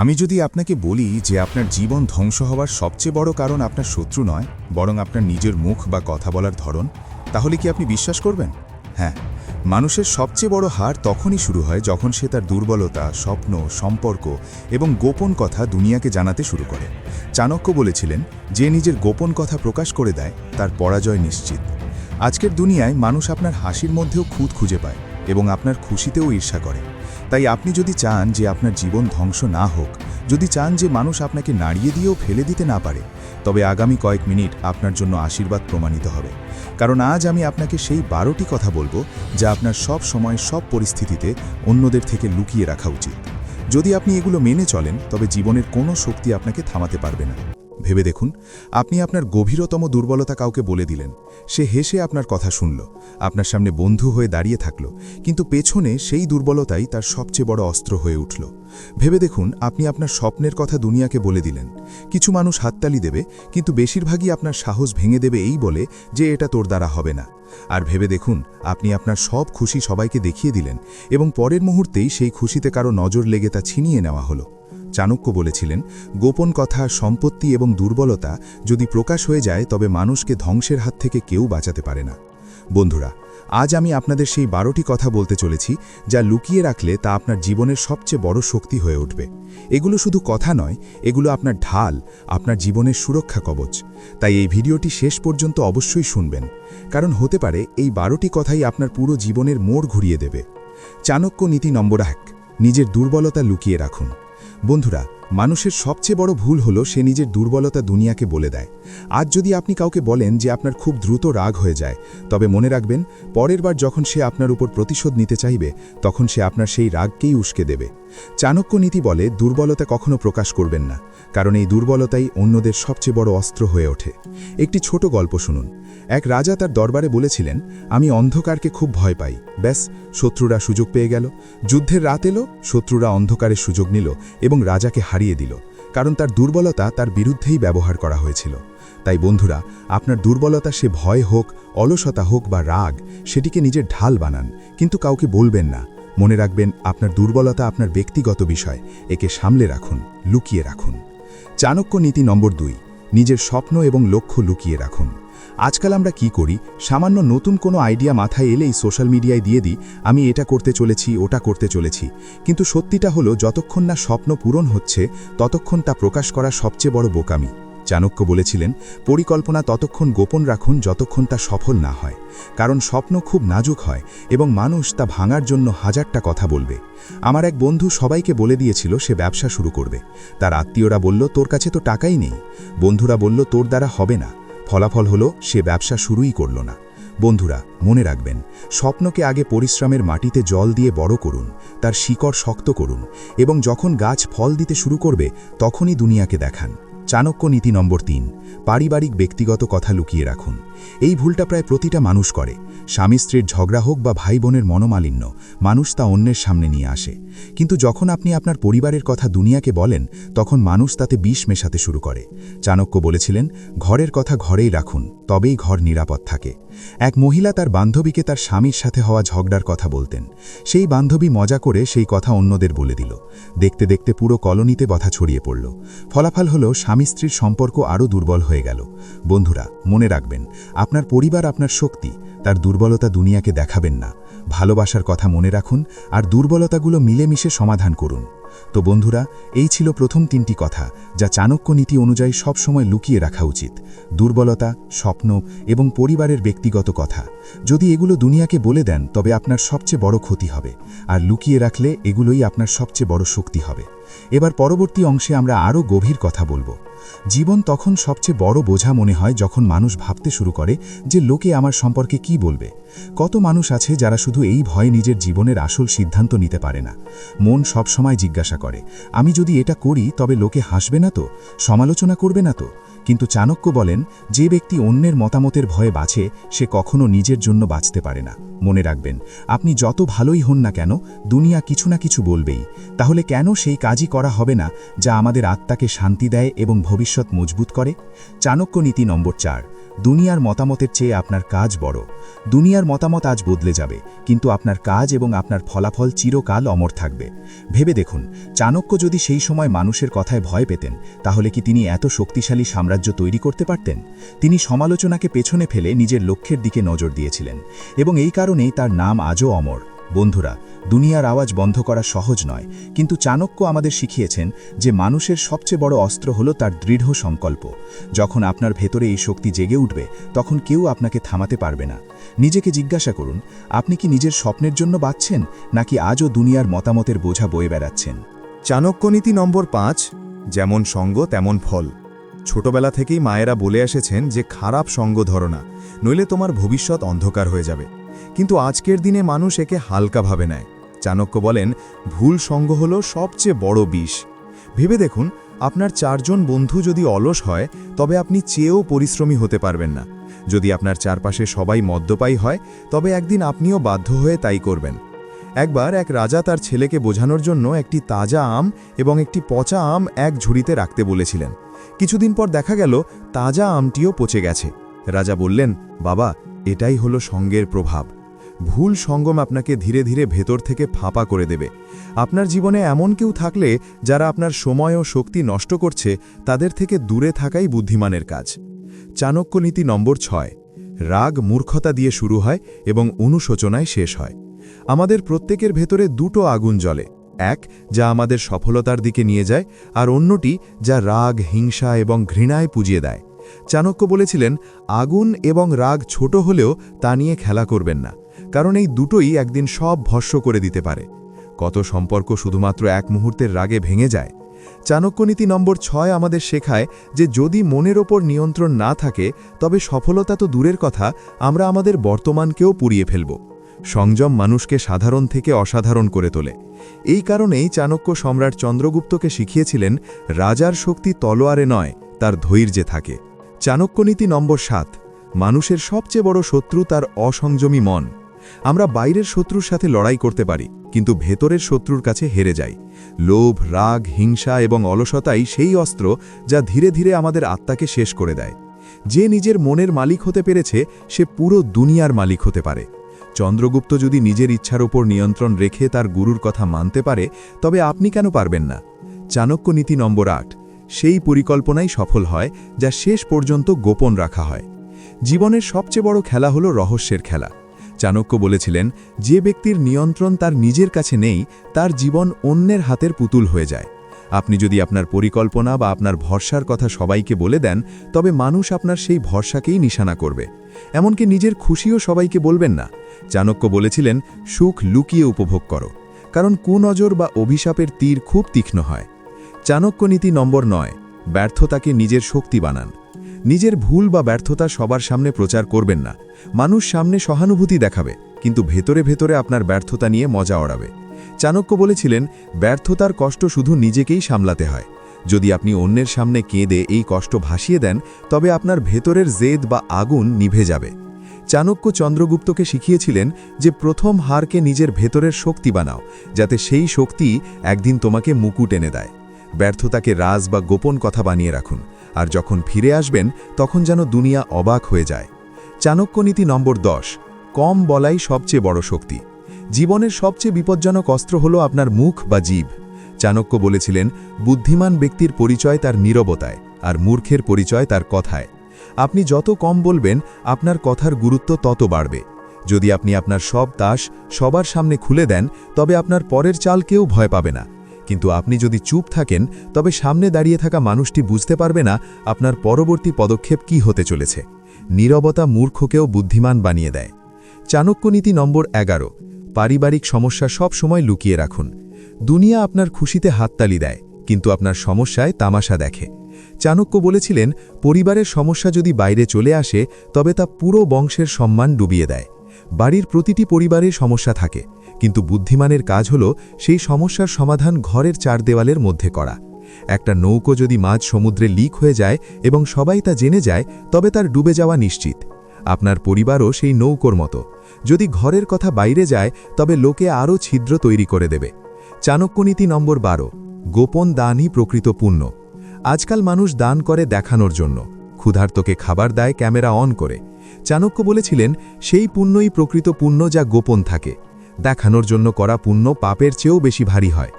আমি যদি আপনাকে বলি যে আপনার জীবন ধ্বংস হওয়ার সবচেয়ে বড় কারণ আপনার শত্রু নয়, বরং আপনার নিজের মুখ বা কথা বলার ধরন, তাহলে কি আপনি বিশ্বাস করবেন? হ্যাঁ মানুষের সবচেয়ে বড় হার তখনই শুরু হয় যখন সে তার দুর্বলতা, স্বপ্ন, সম্পর্ক এবং গোপন কথা দুনিয়াকে জানাতে শুরু করে। চাণক্য বলেছিলেন, যে নিজের গোপন কথা প্রকাশ করে দেয়, তার পরাজয় নিশ্চিত। আজকের দুনিয়ায় মানুষ আপনার হাসির মধ্যেও খুঁত খুঁজে পায় এবং আপনার খুশিতেও ঈর্ষা করে। তাই আপনি যদি চান যে আপনার জীবন ধ্বংস না হোক, যদি চান যে মানুষ আপনাকে নাড়িয়ে দিয়েও ফেলে দিতে না পারে, তবে আগামী কয়েক মিনিট আপনার জন্য আশীর্বাদ প্রমাণিত হবে। কারণ আজ আমি আপনাকে সেই বারোটি কথা বলব যা আপনার সব সময় সব পরিস্থিতিতে অন্যদের থেকে লুকিয়ে রাখা উচিত। যদি আপনি এগুলো মেনে চলেন, তবে জীবনের কোনো শক্তি আপনাকে থামাতে পারবে না। ভেবে দেখুন, আপনি আপনার গভীরতম দুর্বলতা কাউকে বলে দিলেন। সে হেসে আপনার কথা শুনল, আপনার সামনে বন্ধু হয়ে দাঁড়িয়ে থাকল, কিন্তু পেছনে সেই দুর্বলতাই তার সবচেয়ে বড় অস্ত্র হয়ে উঠল। ভেবে দেখুন, আপনি আপনার স্বপ্নের কথা দুনিয়াকে বলে দিলেন। কিছু মানুষ হাততালি দেবে, কিন্তু বেশিরভাগই আপনার সাহস ভেঙে দেবে এই বলে যে এটা তোর দ্বারা হবে না। আর ভেবে দেখুন, আপনি আপনার সব খুশি সবাইকে দেখিয়ে দিলেন, এবং পরের মুহূর্তেই সেই খুশিতে কারও নজর লেগে তা ছিনিয়ে নেওয়া হলো। চাণক্য বলেছিলেন, গোপন কথা, সম্পত্তি এবং দুর্বলতা যদি প্রকাশ হয়ে যায়, তবে মানুষকে ধ্বংসের হাত থেকে কেউ বাঁচাতে পারে না। বন্ধুরা, আজ আমি আপনাদের সেই বারোটি কথা বলতে চলেছি, যা লুকিয়ে রাখলে তা আপনার জীবনের সবচেয়ে বড় শক্তি হয়ে উঠবে। এগুলো শুধু কথা নয়, এগুলো আপনার ঢাল, আপনার জীবনের সুরক্ষা কবচ। তাই এই ভিডিওটি শেষ পর্যন্ত অবশ্যই শুনবেন, কারণ হতে পারে এই বারোটি কথাই আপনার পুরো জীবনের মোড় ঘুরিয়ে দেবে। চাণক্য নীতি নম্বর এক, নিজের দুর্বলতা লুকিয়ে রাখুন। বন্ধুরা মানুষের সবচেয়ে বড় ভুল হলো সে নিজের দুর্বলতা দুনিয়াকে বলে দেয়। আজ যদি আপনি কাউকে বলেন যে আপনার খুব দ্রুত রাগ হয়ে যায়, তবে মনে রাখবেন, পরের বার যখন সে আপনার উপর প্রতিশোধ নিতে চাইবে, তখন সে আপনার সেই রাগকেই উস্কে দেবে। চাণক্য নীতি বলে, দুর্বলতা কখনো প্রকাশ করবেন না, কারণ এই দুর্বলতাই অন্যদের সবচেয়ে বড় অস্ত্র হয়ে ওঠে। একটি ছোট গল্প শুনুন। এক রাজা তার দরবারে বলেছিলেন, আমি অন্ধকারকে খুব ভয় পাই। ব্যাস, শত্রুরা সুযোগ পেয়ে গেল। যুদ্ধের রাত এলো, শত্রুরা অন্ধকারের সুযোগ নিল এবং রাজাকে হারিয়ে দিল, কারণ তার দুর্বলতা তার বিরুদ্ধেই ব্যবহার করা হয়েছিল। তাই বন্ধুরা, আপনার দুর্বলতা সে ভয় হোক, অলসতা হোক বা রাগ, সেটিকে নিজের ঢাল বানান, কিন্তু কাউকে বলবেন না। মনে রাখবেন, আপনার দুর্বলতা আপনার ব্যক্তিগত বিষয়, একে সামলে রাখুন, লুকিয়ে রাখুন। চাণক্য নীতি নম্বর দুই, নিজের স্বপ্ন এবং লক্ষ্য লুকিয়ে রাখুন। আজকাল আমরা কি করি? সামান্য নতুন কোনো আইডিয়া মাথায় এলেই সোশ্যাল মিডিয়ায় দিয়ে দিই, আমি এটা করতে চলেছি, ওটা করতে চলেছি। কিন্তু সত্যিটা হলো, যতক্ষণ না স্বপ্ন পূরণ হচ্ছে, ততক্ষণ তা প্রকাশ করা সবচেয়ে বড় বোকামি। চাণক্য বলেছিলেন, পরিকল্পনা ততক্ষণ গোপন রাখুন, যতক্ষণ তা সফল না হয়। কারণ স্বপ্ন খুব নাজুক হয় এবং মানুষ তা ভাঙার জন্য হাজারটা কথা বলবে। আমার এক বন্ধু সবাইকে বলে দিয়েছিল, সে ব্যবসা শুরু করবে। তার আত্মীয়রা বলল, তোর কাছে তো টাকাই নেই। বন্ধুরা বলল, তোর দ্বারা হবে না। ফলাফল হলো, সে ব্যবসা শুরুই করল না। বন্ধুরা, মনে রাখবেন, স্বপ্নকে আগে পরিশ্রমের মাটিতে জল দিয়ে বড় করুন, তার শিকড় শক্ত করুন এবং যখন গাছ ফল দিতে শুরু করবে, তখনই দুনিয়াকে দেখান। চাণক্য নীতি নম্বর তিন, পারিবারিক ব্যক্তিগত কথা লুকিয়ে রাখুন। এই ভুলটা প্রায় প্রতিটা মানুষ করে। স্বামী স্ত্রীর ঝগড়া হোক বা ভাই বোনের মনোমালিন্য, মানুষ তা অন্যের সামনে নিয়ে আসে। কিন্তু যখন আপনি আপনার পরিবারের কথা দুনিয়াকে বলেন, তখন মানুষ তাতে বিষ মেশাতে শুরু করে। চাণক্য বলেছিলেন, ঘরের কথা ঘরেই রাখুন, তবেই ঘর নিরাপদ থাকে। এক মহিলা তার বান্ধবীকে তার স্বামীর সাথে হওয়া ঝগড়ার কথা বলতেন। সেই বান্ধবী মজা করে সেই কথা অন্যদের বলে দিল। দেখতে দেখতে পুরো কলোনিতে কথা ছড়িয়ে পড়ল। ফলাফল হলো, স্বামী স্ত্রীর সম্পর্ক আরও দুর্বল হয়ে গেল। বন্ধুরা, মনে রাখবেন, আপনার পরিবার আপনার শক্তি, তার দুর্বলতা দুনিয়াকে দেখাবেন না। ভালোবাসার কথা মনে রাখুন আর দুর্বলতাগুলো মিলেমিশে সমাধান করুন। তো বন্ধুরা, এই ছিল প্রথম তিনটি কথা যা চাণক্য নীতি অনুযায়ী সবসময় লুকিয়ে রাখা উচিত। দুর্বলতা, স্বপ্ন এবং পরিবারের ব্যক্তিগত কথা। যদি এগুলো দুনিয়াকে বলে দেন, তবে আপনার সবচেয়ে বড় ক্ষতি হবে। আর লুকিয়ে রাখলে এগুলোই আপনার সবচেয়ে বড় শক্তি হবে। এবার পরবর্তী অংশে আমরা আরও গভীর কথা বলব। জীবন তখন সবচেয়ে বড় বোঝা মনে হয় যখন মানুষ ভাবতে শুরু করে যে লোকে আমার সম্পর্কে কি বলবে। কত মানুষ আছে যারা শুধু এই ভয়ে নিজের জীবনের আসল সিদ্ধান্ত নিতে পারে না। মন সবসময় জিজ্ঞাসা করে, আমি যদি এটা করি তবে লোকে হাসবে না তো? সমালোচনা করবে না তো? কিন্তু চাণক্য বলেন, যে ব্যক্তি অন্যের মতামতের ভয়ে বাঁচে, সে কখনো নিজের জন্য বাঁচতে পারে না। মনে রাখবেন, আপনি যত ভালোই হন না কেন, দুনিয়া কিছু না কিছু বলবেই। তাহলে কেন সেই কাজই করা হবে না, যা আমাদের আত্মাকে শান্তি দেয় এবং ভবিষ্যৎ মজবুত করে? চাণক্য নীতি নম্বর চার, দুনিয়ার মতামতের চেয়ে আপনার কাজ বড়। দুনিয়ার মতামত আজ বদলে যাবে, কিন্তু আপনার কাজ এবং আপনার ফলাফল চিরকাল অমর থাকবে। ভেবে দেখুন, চাণক্য যদি সেই সময় মানুষের কথায় ভয় পেতেন, তাহলে কি তিনি এত শক্তিশালী সাম্রাজ্য তৈরি করতে পারতেন, তিনি সমালোচনাকে পেছনে ফেলে নিজের লক্ষ্যের দিকে নজর দিয়েছিলেন এবং এই কারণেই তার নাম আজও অমর। বন্ধুরা, দুনিয়ার আওয়াজ বন্ধ করা সহজ নয়, কিন্তু চাণক্য আমাদের শিখিয়েছেন যে মানুষের সবচেয়ে বড় অস্ত্র হলো তার দৃঢ় সংকল্প। যখন আপনার ভেতরে এই শক্তি জেগে উঠবে, তখন কেউ আপনাকে থামাতে পারবে না। নিজেকে জিজ্ঞাসা করুন, আপনি কি নিজের স্বপ্নের জন্য বাঁচছেন, নাকি আজও দুনিয়ার মতামতের বোঝা বয়ে বেড়াচ্ছেন? চাণক্যনীতি নম্বর পাঁচ, যেমন সঙ্গ তেমন ফল। ছোটবেলা থেকেই মায়েরা বলে এসেছেন যে, খারাপ সঙ্গ ধরো না, নইলে তোমার ভবিষ্যৎ অন্ধকার হয়ে যাবে। কিন্তু আজকের দিনে মানুষ একে হালকাভাবে নেয়। চাণক্য বলেন, ভুল সঙ্গ হল সবচেয়ে বড় বিষ। ভেবে দেখুন, আপনার চারজন বন্ধু যদি অলস হয়, তবে আপনি চেয়েও পরিশ্রমী হতে পারবেন না। যদি আপনার চারপাশে সবাই মদ্যপায়ী হয়, তবে একদিন আপনিও বাধ্য হয়ে তাই করবেন। একবার এক রাজা তার ছেলেকে বোঝানোর জন্য একটি তাজা আম এবং একটি পচা আম এক ঝুড়িতে রাখতে বলেছিলেন। কিছুদিন পর দেখা গেল, তাজা আমটিও পচে গেছে। রাজা বললেন, বাবা, এটাই হলো সঙ্গের প্রভাব। ভুল সঙ্গম আপনাকে ধীরে ধীরে ভেতর থেকে ফাঁপা করে দেবে। আপনার জীবনে এমন কেউ থাকলে, যারা আপনার সময় ও শক্তি নষ্ট করছে, তাদের থেকে দূরে থাকাই বুদ্ধিমানের কাজ। চাণক্য নীতি নম্বর ছয়। রাগ মূর্খতা দিয়ে শুরু হয় এবং অনুশোচনায় শেষ হয়। আমাদের প্রত্যেকের ভেতরে দুটো আগুন জ্বলে, এক যা আমাদের সফলতার দিকে নিয়ে যায় আর অন্যটি যা রাগ, হিংসা এবং ঘৃণায় পুজিয়ে দেয়। চাণক্য বলেছিলেন, আগুন এবং রাগ ছোট হলেও তা নিয়ে খেলা করবেন না, কারণ এই দুটোই একদিন সব ভস্য করে দিতে পারে। কত সম্পর্ক শুধুমাত্র এক মুহূর্তের রাগে ভেঙে যায়? চাণক্যনীতি নম্বর ছয় আমাদের শেখায় যে যদি মনের ওপর নিয়ন্ত্রণ না থাকে, তবে সফলতা তো দূরের কথা, আমরা আমাদের বর্তমানকেও পুড়িয়ে ফেলব। সংযম মানুষকে সাধারণ থেকে অসাধারণ করে তোলে। এই কারণেই চাণক্য সম্রাট চন্দ্রগুপ্তকে শিখিয়েছিলেন, রাজার শক্তি তলোয়ারে নয়, তার ধৈর্যে থাকে। চাণক্যনীতি নম্বর সাত, মানুষের সবচেয়ে বড় শত্রু তার অসংযমী মন। আমরা বাইরের শত্রুর সাথে লড়াই করতে পারি, কিন্তু ভেতরের শত্রুর কাছে হেরে যাই। লোভ, রাগ, হিংসা এবং অলসতাই সেই অস্ত্র যা ধীরে ধীরে আমাদের আত্মাকে শেষ করে দেয়। যে নিজের মনের মালিক হতে পেরেছে, সে পুরো দুনিয়ার মালিক হতে পারে। চন্দ্রগুপ্ত যদি নিজের ইচ্ছার ওপর নিয়ন্ত্রণ রেখে তার গুরুর কথা মানতে পারে, তবে আপনি কেন পারবেন না? চাণক্য নীতি নম্বর আট। সেই পরিকল্পনাই সফল হয়, যা শেষ পর্যন্ত গোপন রাখা হয়। জীবনের সবচেয়ে বড় খেলা হলো রহস্যের খেলা। চাণক্য বলেছিলেন, যে ব্যক্তির নিয়ন্ত্রণ তার নিজের কাছে নেই, তার জীবন অন্যের হাতের পুতুল হয়ে যায়। আপনি যদি আপনার পরিকল্পনা বা আপনার ভরসার কথা সবাইকে বলে দেন, তবে মানুষ আপনার সেই ভরসাকেই নিশানা করবে। এমনকি নিজের খুশিও সবাইকে বলবেন না। চাণক্য বলেছিলেন, সুখ লুকিয়ে উপভোগ করো, কারণ কুনজর বা অভিশাপের তীর খুব তীক্ষ্ণ হয়। চাণক্য নীতি নম্বর নয়, ব্যর্থতাকে নিজের শক্তি বানান। নিজের ভুল বা ব্যর্থতা সবার সামনে প্রচার করবেন না। মানুষ সামনে সহানুভূতি দেখাবে, কিন্তু ভেতরে ভেতরে আপনার ব্যর্থতা নিয়ে মজা ওড়াবে। চাণক্য বলেছিলেন, ব্যর্থতার কষ্ট শুধু নিজেকেই সামলাতে হয়। যদি আপনি অন্যের সামনে কেঁদে এই কষ্ট ভাসিয়ে দেন, তবে আপনার ভেতরের জেদ বা আগুন নিভে যাবে। চাণক্য চন্দ্রগুপ্তকে শিখিয়েছিলেন যে প্রথম হারকে নিজের ভেতরের শক্তি বানাও, যাতে সেই শক্তি একদিন তোমাকে মুকুট এনে দেয়। ব্যর্থতাকে রাজ বা গোপন কথা বানিয়ে রাখুন, আর যখন ফিরে আসবেন, তখন যেন দুনিয়া অবাক হয়ে যায়। চাণক্যনীতি নম্বর দশ, কম বলাই সবচেয়ে বড় শক্তি। জীবনের সবচেয়ে বিপজ্জনক অস্ত্র হল আপনার মুখ বা জীব। চাণক্য বলেছিলেন, বুদ্ধিমান ব্যক্তির পরিচয় তার নীরবতায় আর মূর্খের পরিচয় তার কথায়। আপনি যত কম বলবেন, আপনার কথার গুরুত্ব তত বাড়বে। যদি আপনি আপনার সব তাস সবার সামনে খুলে দেন, তবে আপনার পরের চাল কেউ ভয় পাবে না। কিন্তু আপনি যদি চুপ থাকেন, তবে সামনে দাঁড়িয়ে থাকা মানুষটি বুঝতে পারবে না আপনার পরবর্তী পদক্ষেপ কি হতে চলেছে। নীরবতা মূর্খকেও বুদ্ধিমান বানিয়ে দেয়। চাণক্যনীতি নম্বর এগারো পারিবারিক সমস্যা সব সময় লুকিয়ে রাখুন। দুনিয়া আপনার খুশিতে হাততালি দেয়, কিন্তু আপনার সমস্যায় তামাশা দেখে। চাণক্য বলেছিলেন, পরিবারের সমস্যা যদি বাইরে চলে আসে, তবে তা পুরো বংশের সম্মান ডুবিয়ে দেয়। বাড়ির প্রতিটি পরিবারে সমস্যা থাকে, কিন্তু বুদ্ধিমানের কাজ হল সেই সমস্যার সমাধান ঘরের চার দেওয়ালের মধ্যে করা। একটা নৌকো যদি মাঝ সমুদ্রে লিক হয়ে যায় এবং সবাই তা জেনে যায়, তবে তার ডুবে যাওয়া নিশ্চিত। আপনার পরিবারও সেই নৌকোর মতো। যদি ঘরের কথা বাইরে যায়, তবে লোকে আরও ছিদ্র তৈরি করে দেবে। চাণক্যনীতি নম্বর বারো, গোপন দানই প্রকৃত পুণ্য। আজকাল মানুষ দান করে দেখানোর জন্য। ক্ষুধার্তকে খাবার দেয়, ক্যামেরা অন করে। চাণক্য বলেছিলেন, সেই পুণ্যই প্রকৃত পুণ্য যা গোপন থাকে। দেখানোর জন্য করা পুণ্য পাপের চেয়েও বেশি ভারী হয়।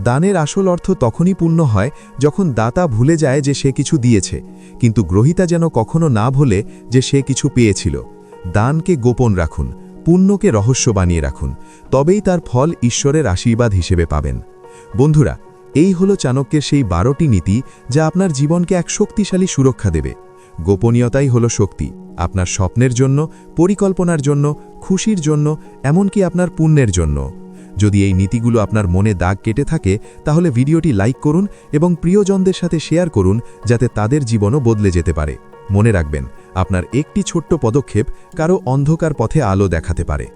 দানের আসল অর্থ তখনই পূর্ণ হয়, যখন দাতা ভুলে যায় যে সে কিছু দিয়েছে। কিন্তু গ্রহিতা যেন কখনো না ভোলে যে সে কিছু পেয়েছিল। দানকে গোপন রাখুন। পুণ্যকে রহস্য বানিয়ে রাখুন, তবেই তার ফল ঈশ্বরের আশীর্বাদ হিসেবে পাবেন। বন্ধুরা, এই হলো চাণক্যের সেই বারোটি নীতি যা আপনার জীবনকে এক শক্তিশালী সুরক্ষা দেবে। গোপনীয়তাই হলো শক্তি, আপনার স্বপ্নের জন্য, পরিকল্পনার জন্য, খুশির জন্য, এমনকি আপনার পুণ্যের জন্য। যদি এই নীতিগুলো আপনার মনে দাগ কেটে থাকে, তাহলে ভিডিওটি লাইক করুন এবং প্রিয়জনদের সাথে শেয়ার করুন, যাতে তাদের জীবনও বদলে যেতে পারে। মনে রাখবেন আপনার একটি ছোট্ট পদক্ষেপ কারও অন্ধকার পথে আলো দেখাতে পারে।